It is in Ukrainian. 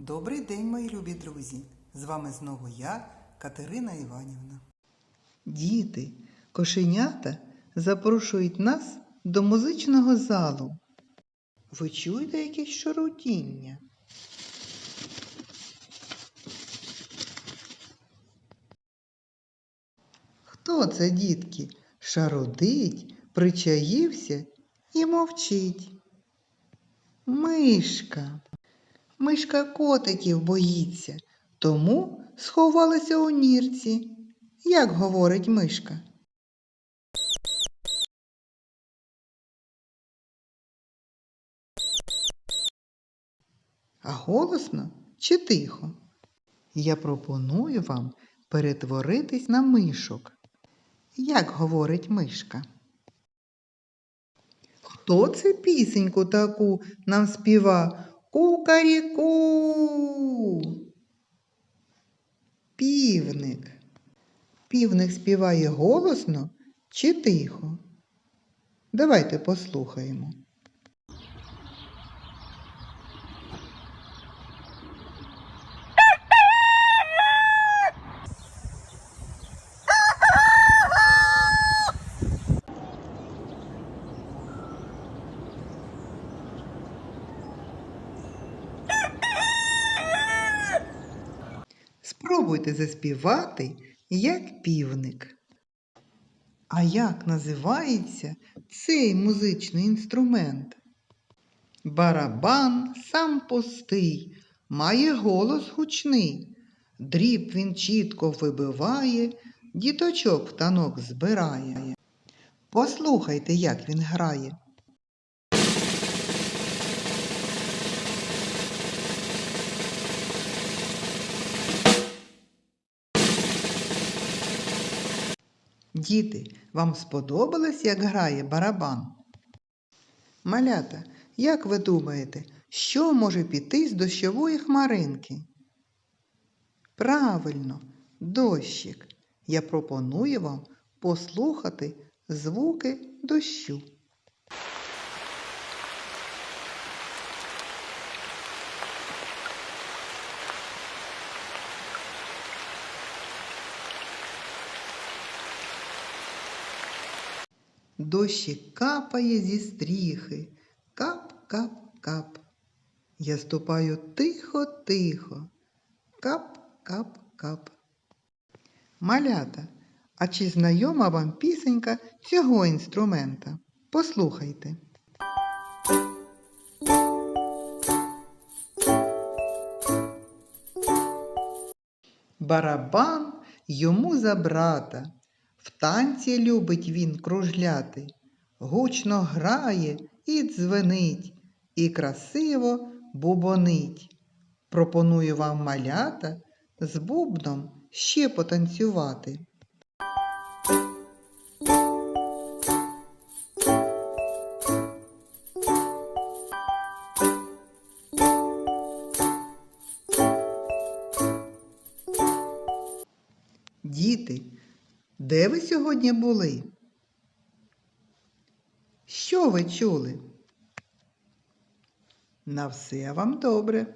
Добрий день, мої любі друзі! З вами знову я, Катерина Іванівна. Діти, кошенята запрошують нас до музичного залу. Ви чуєте якесь шарутіння? Хто це, дітки? Шародить, причаївся і мовчить. Мишка. Мишка котиків боїться, тому сховалася у нірці. Як говорить мишка? А голосно чи тихо? Я пропоную вам перетворитись на мишок. Як говорить мишка? Хто це пісеньку таку нам співа? Кукаріку. Півник. Півник співає голосно чи тихо? Давайте послухаємо. Спробуйте заспівати, як півник. А як називається цей музичний інструмент? Барабан сам пустий, має голос гучний. Дріб він чітко вибиває, діточок танок збирає. Послухайте, як він грає. Діти, вам сподобалось, як грає барабан? Малята, як ви думаєте, що може піти з дощової хмаринки? Правильно, дощик. Я пропоную вам послухати звуки дощу. Дощик капає зі стріхи. Кап-кап-кап. Я ступаю тихо-тихо. Кап-кап-кап. Малята, а чи знайома вам пісенька цього інструмента? Послухайте. Барабан йому за брата. В танці любить він кружляти, гучно грає і дзвенить, і красиво бубонить. Пропоную вам малята з бубном ще потанцювати. Де ви сьогодні були? Що ви чули? На все вам добре.